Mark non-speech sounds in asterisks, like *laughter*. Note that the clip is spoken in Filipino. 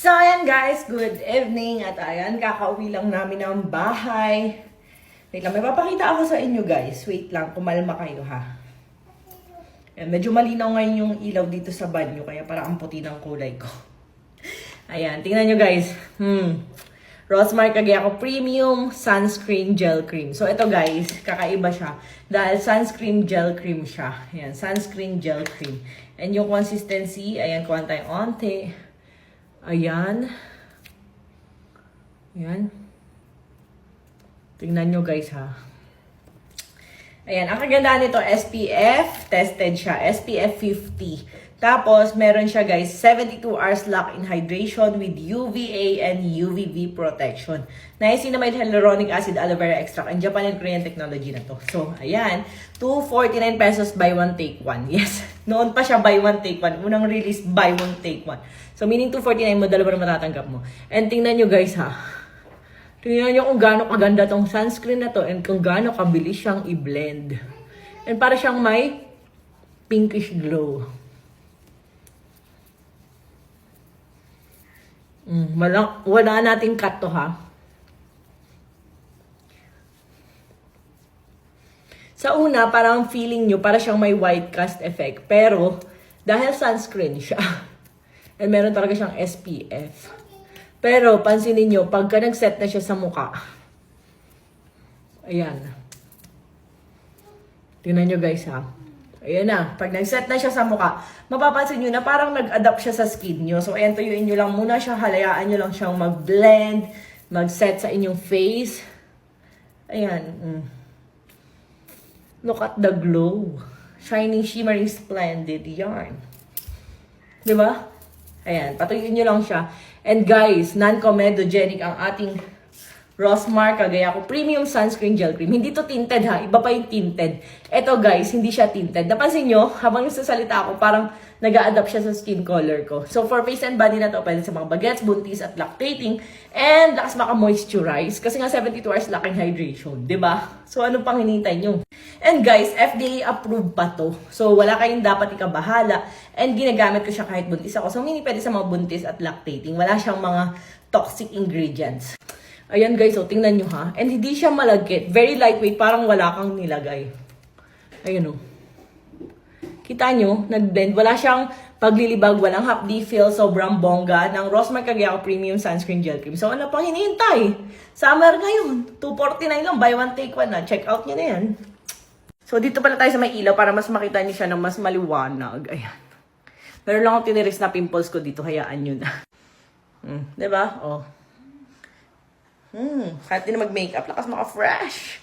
So, ayan guys, good evening. At ayan, kakauwi lang namin ng bahay. Wait lang, may papakita ako sa inyo guys. Wait lang, kumalma kayo ha. Ayan, medyo malinaw ngayon yung ilaw dito sa banyo, kaya parang ang puti ng kulay ko. *laughs* Ayan, tingnan nyo guys. Hmm. Rosmar Kagayako Premium Sunscreen Gel Cream. So, ito guys, kakaiba siya. Dahil sunscreen gel cream siya. Ayan, sunscreen gel cream. And yung consistency, ayan, kuha tayong onte. Ayan. Ayan. Tingnan nyo guys ha. Ayan, ang kagandahan nito, SPF, tested siya, SPF 50. Tapos, meron siya guys, 72 hours lock-in hydration with UVA and UVB protection. Niacinamide hyaluronic acid aloe vera extract and Japan and Korean technology na to. So, ayan, 249 pesos buy one take one. *laughs* Yes, noon pa siya buy one take one. Unang release, buy one take one. So, meaning 249 mo, dalawa na matatanggap mo. And tingnan nyo guys ha, Tingnan nyo kung gaano kaganda tong sunscreen na to and kung gaano kabilis siyang i-blend. And para siyang may pinkish glow. Mm, wala, wala nating cut to ha. Sa una, parang feeling nyo para siyang may white cast effect. Pero, dahil sunscreen siya, *laughs* and meron talaga siyang SPF, pero, pansinin nyo, pagka nag-set na siya sa muka, ayan. Tingnan nyo guys ha. Ayan na, pag nag-set na siya sa muka, mapapansin nyo na parang nag-adapt siya sa skin nyo. So, ayan, tuyuin nyo lang muna siya, halayaan nyo lang siyang mag-blend, mag-set sa inyong face. Ayan. Mm. Look at the glow. Shining, shimmering, splendid yarn. Di ba? Ayan, patuyuin nyo lang siya. And guys, non-comedogenic ang ating Rosmar Kagayako Premium Sunscreen Gel Cream. Hindi to tinted ha, iba pa yung tinted. Ito guys, hindi siya tinted. Napansin nyo, habang nagsasalita ako, parang nag adapt siya sa skin color ko. So for face and body na to, pwede sa mga bagets, buntis at lactating. And lakas maka-moisturize. Kasi nga 72 hours lacking hydration, ba? So ano pang hinihintay nyo? And guys, FDA approved pa to. So wala kayong dapat ikabahala. And ginagamit ko siya kahit buntis ako. So hindi pwede sa mga buntis at lactating. Wala siyang mga toxic ingredients. Ayan guys, so tingnan nyo ha. And hindi siya malagkit. Very lightweight, parang wala kang nilagay. Ayun o. Kita nyo, nag-blend. Wala siyang paglilibag, walang hapdi feel, sobrang bongga ng Rosmar Cagayaco Premium Sunscreen Gel Cream. So ano pang hinihintay? Summer ngayon. 249 lang, buy one take one na. Check out nyo na yan. So dito pala tayo sa may ilaw para mas makita niyo siya ng mas maliwanag. Ayan. Meron lang ako tiniris na pimples ko dito, hayaan nyo na. Hmm, ba? Oh. Hmm, kahit di na mag-makeup, lakas maka-fresh.